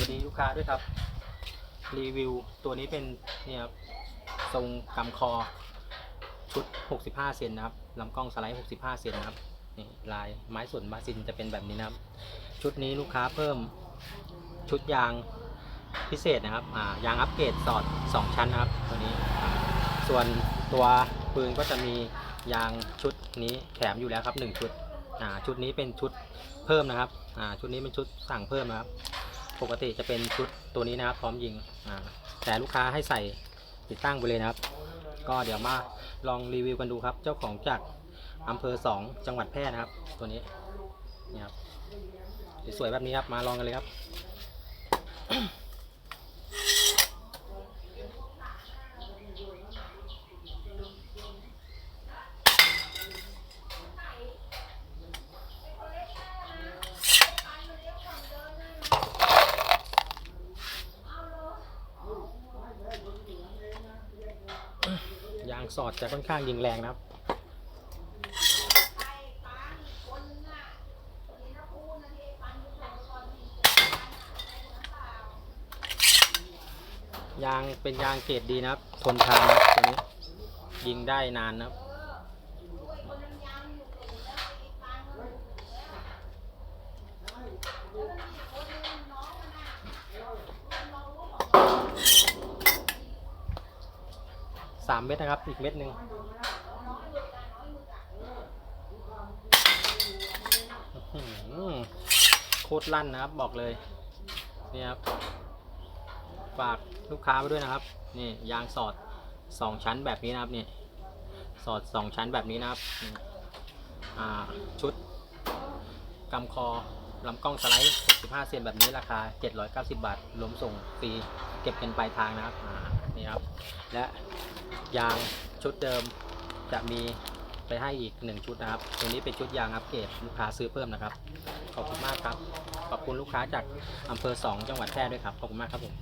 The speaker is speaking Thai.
วัสดีลูกค้าด้วยครับ รีวิวตัวนี้เป็นเนี่ยครับทรงกำคอชุด 65 เซนนะครับลำกล้องสไลด์ 65 เซนนะครับนี่ลายไม้ส่วนบาซินจะเป็นแบบนี้นะครับ ชุดนี้ลูกค้าเพิ่มชุดยางพิเศษนะครับอ่ายางอัปเกรดสอด 2 ชั้นนะครับ ตัวนี้ ส่วนตัวปืนก็จะมียางชุดนี้แถมอยู่แล้วครับ 1 ชุดอ่าชุดนี้เป็นชุดเพิ่มนะครับอ่าชุดนี้เป็นชุดสั่งเพิ่มนะครับ ปกติจะเป็นชุดตัวนี้นะครับพร้อมยิงแต่ลูกค้าให้ใส่ติดตั้งไปเลยนะครับ ก็เดี๋ยวมาลองรีวิวกันดูครับ เจ้าของจากอำเภอ 2 จังหวัดแพร่นะครับ ตัวนี้นี่ครับสวยแบบนี้ครับมาลองกันเลยครับ สอดจะค่อนข้างยิงแรงนะครับ ยางเป็นยางเกรดดีนะครับ ทนทานนะตัวนี้ยิงได้นานนะครับ สามเม็ดนะครับ อีกเม็ดหนึ่งโคตรลั่นนะครับ บอกเลย นี่ครับ ฝากลูกค้าไปด้วยนะครับ นี่ยางสอดสองชั้นแบบนี้นะครับนี่สอดสองชั้นแบบนี้นะครับ อ่า ชุดกำคอ ลำกล้องสไลด์ 65 เซนแบบนี้ราคา 790 บาทรวมส่งฟรีเก็บเงินปลายทางนะครับอ่านี่ครับ และยางชุดเดิมจะมีไปให้อีก 1 ชุดนะครับ ตัวนี้เป็นชุดยางอัปเกรดลูกค้าซื้อเพิ่มนะครับ ขอบคุณมากครับ ขอบคุณลูกค้าจากอำเภอ 2 จังหวัดแพร่ด้วยครับ ขอบคุณมากครับผม